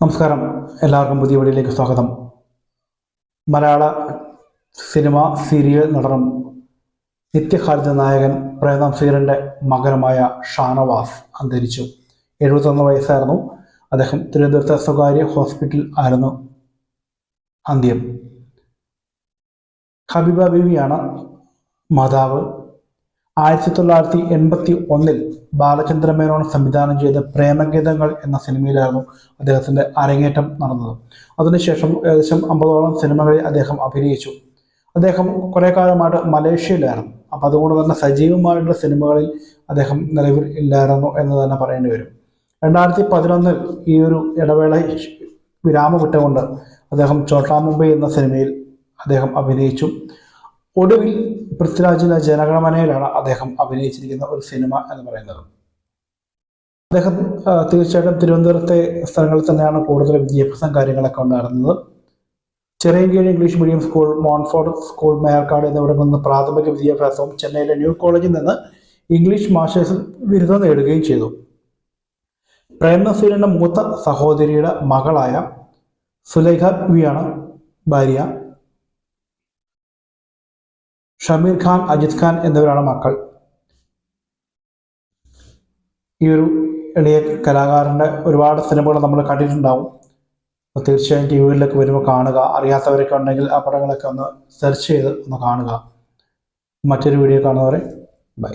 നമസ്കാരം. എല്ലാവർക്കും പുതിയ വീഡിയോയിലേക്ക് സ്വാഗതം. മലയാള സിനിമ സീരിയൽ നടനും നിത്യഹാരിത നായകൻ പ്രേം സീറിന്റെ മകനുമായ ഷാനവാസ് അന്തരിച്ചു. എഴുപത്തൊന്ന് വയസ്സായിരുന്നു. അദ്ദേഹം തിരുവനന്തപുരത്തെ സ്വകാര്യ ഹോസ്പിറ്റലിൽ ആയിരുന്നു അന്ത്യം. ഹബീബ ബീവിയാണ് മാതാവ്. ആയിരത്തി തൊള്ളായിരത്തി എൺപത്തി ഒന്നിൽ ബാലചന്ദ്ര മേനോൻ സംവിധാനം ചെയ്ത പ്രേമഗീതങ്ങൾ എന്ന സിനിമയിലായിരുന്നു അദ്ദേഹത്തിന്റെ അരങ്ങേറ്റം നടന്നത്. അതിനുശേഷം ഏകദേശം അമ്പതോളം സിനിമകളിൽ അദ്ദേഹം അഭിനയിച്ചു. അദ്ദേഹം കുറേ കാലമായിട്ട് മലേഷ്യയിലായിരുന്നു. അപ്പം അതുകൊണ്ട് തന്നെ സജീവമായിട്ടുള്ള സിനിമകളിൽ അദ്ദേഹം നിലവിൽ ഇല്ലായിരുന്നു എന്ന് തന്നെ പറയേണ്ടി വരും. രണ്ടായിരത്തി പതിനൊന്നിൽ ഈ ഒരു ഇടവേള വിരാമം വിട്ടുകൊണ്ട് അദ്ദേഹം ചോട്ടാ മുംബൈ എന്ന സിനിമയിൽ അദ്ദേഹം അഭിനയിച്ചു. ഒടുവിൽ പൃഥ്വിരാജിന്റെ ജനഗണമനയിലാണ് അദ്ദേഹം അഭിനയിച്ചിരിക്കുന്ന ഒരു സിനിമ എന്ന് പറയുന്നത്. അദ്ദേഹം തീർച്ചയായിട്ടും തിരുവനന്തപുരത്തെ സ്ഥലങ്ങളിൽ തന്നെയാണ് കൂടുതൽ വിദ്യാഭ്യാസം കാര്യങ്ങളൊക്കെ ഉണ്ടായിരുന്നത്. Chirayinkeezh English medium school Montfort school മേയർക്കാട് എന്നിവിടങ്ങളിൽ നിന്ന് പ്രാഥമിക വിദ്യാഭ്യാസവും ചെന്നൈയിലെ ന്യൂ കോളേജിൽ നിന്ന് ഇംഗ്ലീഷ് മാസ്റ്റേഴ്സിൽ ബിരുദം നേടുകയും ചെയ്തു. പ്രേം നസീറിന്റെ മൂത്ത സഹോദരിയുടെ മകളായ സുലൈഖ വിയാണ് ഭാര്യ. ഷമീർ ഖാൻ അജിത് ഖാൻ എന്നിവരാണ് മക്കൾ. ഈ ഒരു എളിയ കലാകാരന്റെ ഒരുപാട് സിനിമകൾ നമ്മൾ കണ്ടിട്ടുണ്ടാവും. അപ്പോൾ തീർച്ചയായും ടി വിയിലേക്ക് വരുമ്പോൾ കാണുക. അറിയാത്തവരൊക്കെ ഉണ്ടെങ്കിൽ ആ പടങ്ങളൊക്കെ ഒന്ന് സെർച്ച് ചെയ്ത് ഒന്ന് കാണുക. മറ്റൊരു വീഡിയോ കാണുന്നവരെ ബൈ.